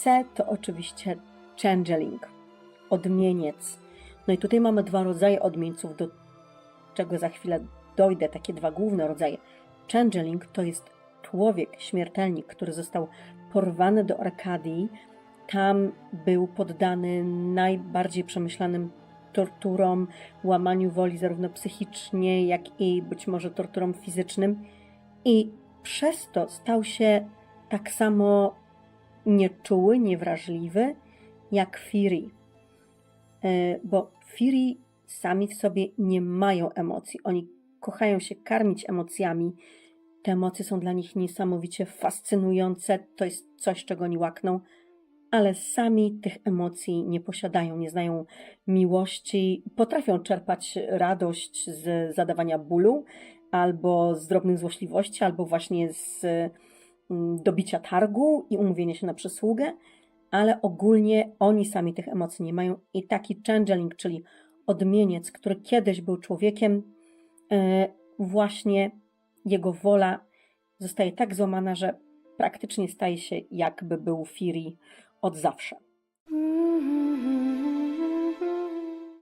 C to oczywiście changeling, odmieniec. No i tutaj mamy dwa rodzaje odmieńców, do czego za chwilę dojdę, takie dwa główne rodzaje. Changeling to jest człowiek, śmiertelnik, który został porwany do Arkadii. Tam był poddany najbardziej przemyślanym torturom, łamaniu woli zarówno psychicznie, jak i być może torturom fizycznym. I przez to stał się tak samo nieczuły, niewrażliwy jak Fury. E, Bo Fury sami w sobie nie mają emocji. Oni kochają się karmić emocjami. Te emocje są dla nich niesamowicie fascynujące. To jest coś, czego oni łakną, ale sami tych emocji nie posiadają, nie znają miłości. Potrafią czerpać radość z zadawania bólu, albo z drobnych złośliwości, albo właśnie z dobicia targu i umówienia się na przysługę, ale ogólnie oni sami tych emocji nie mają. I taki changeling, czyli odmieniec, który kiedyś był człowiekiem, e, właśnie jego wola zostaje tak złamana, że praktycznie staje się jakby był Fury od zawsze.